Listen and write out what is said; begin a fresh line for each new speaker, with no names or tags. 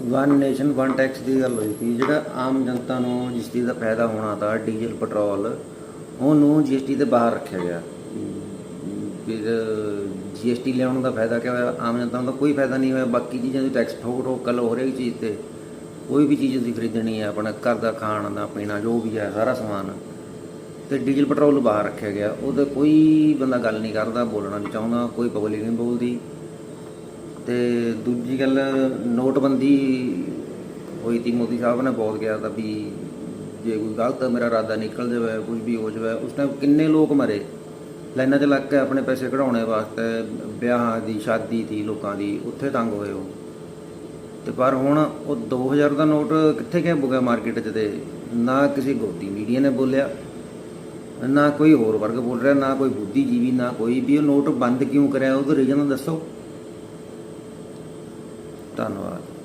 One nation one tax ਦੀ ਗੱਲ ਹੋਈ ਸੀ, ਜਿਹੜਾ ਆਮ ਜਨਤਾ ਨੂੰ ਜਿਸ ਚੀਜ਼ ਦਾ ਫਾਇਦਾ ਹੋਣਾ ਤਾਂ ਡੀਜ਼ਲ, ਪੈਟਰੋਲ, ਉਹਨੂੰ ਜੀਐਸਟੀ ਦੇ ਬਾਹਰ ਰੱਖਿਆ ਗਿਆ। ਫਿਰ ਜੀਐਸਟੀ ਲਿਆਉਣ ਦਾ ਫਾਇਦਾ ਕਿਆ ਹੋਇਆ? ਆਮ ਜਨਤਾ ਨੂੰ ਤਾਂ ਕੋਈ ਫਾਇਦਾ ਨਹੀਂ ਹੋਇਆ। ਬਾਕੀ ਚੀਜ਼ਾਂ ਦੀ ਟੈਕਸ ਠੋਕ ਠੋਕ ਕੱਲ ਹੋ ਰਹੀ ਚੀਜ਼ ਤੇ। ਕੋਈ ਵੀ ਚੀਜ਼ ਤੁਸੀਂ ਖਰੀਦਣੀ ਹੈ, ਆਪਣਾ ਘਰ ਦਾ ਖਾਣ ਦਾ, ਪੀਣਾ, ਜੋ ਵੀ ਹੈ, ਸਾਰਾ ਸਮਾਨ। ਤੇ ਡੀਜ਼ਲ, ਪੈਟਰੋਲ ਨੂੰ ਬਾਹਰ ਰੱਖਿਆ ਗਿਆ। ਉਹਦੇ ਕੋਈ ਬੰਦਾ ਗੱਲ ਨਹੀਂ ਕਰਦਾ, ਬੋਲਣਾ ਨਹੀਂ ਚਾਹੁੰਦਾ, ਕੋਈ ਪਬਲਿਕ ਨਹੀਂ ਬੋਲਦੀ। ਤੇ ਦੂਜੀ ਗੱਲ ਨੋਟਬੰਦੀ ਹੋਈ ਤੀ ਮੋਦੀ ਸਾਹਿਬ ਨੇ ਬਹੁਤ ਕਿਹਾ ਤਾਂ ਵੀ ਜੇ ਕੋਈ ਗਲਤ ਮੇਰਾ ਇਰਾਦਾ ਨਿਕਲ ਜਾਵੇ ਕੁਝ ਵੀ ਹੋ ਜਾਵੇ, ਉਸ ਟਾਈਮ ਕਿੰਨੇ ਲੋਕ ਮਰੇ। ਲਾਈਨਾਂ 'ਚ ਲੱਗ ਕੇ ਆਪਣੇ ਪੈਸੇ ਕਢਾਉਣੇ ਵਾਸਤੇ ਵਿਆਹਾਂ ਦੀ, ਸ਼ਾਦੀ ਦੀ, ਲੋਕਾਂ ਦੀ, ਉੱਥੇ ਤੰਗ ਹੋਏ ਉਹ। ਤੇ ਪਰ ਹੁਣ ਉਹ 2000 ਦਾ ਨੋਟ ਕਿੱਥੇ ਗਿਆ ਬੁਗਾ ਮਾਰਕੀਟ 'ਚ ਤੇ? ਨਾ ਕਿਸੇ ਗੋਦੀ ਮੀਡੀਆ ਨੇ ਬੋਲਿਆ, ਨਾ ਕੋਈ ਹੋਰ ਵਰਗ ਬੋਲ ਰਿਹਾ, ਨਾ ਕੋਈ ਬੁੱਧੀਜੀਵੀ, ਨਾ ਕੋਈ ਵੀ ਉਹ ਨੋਟ ਬੰਦ ਕਿਉਂ ਕਰਿਆ, ਉਹਦਾ ਰੀਜ਼ਨ ਦੱਸੋ। ਧੰਨਵਾਦ।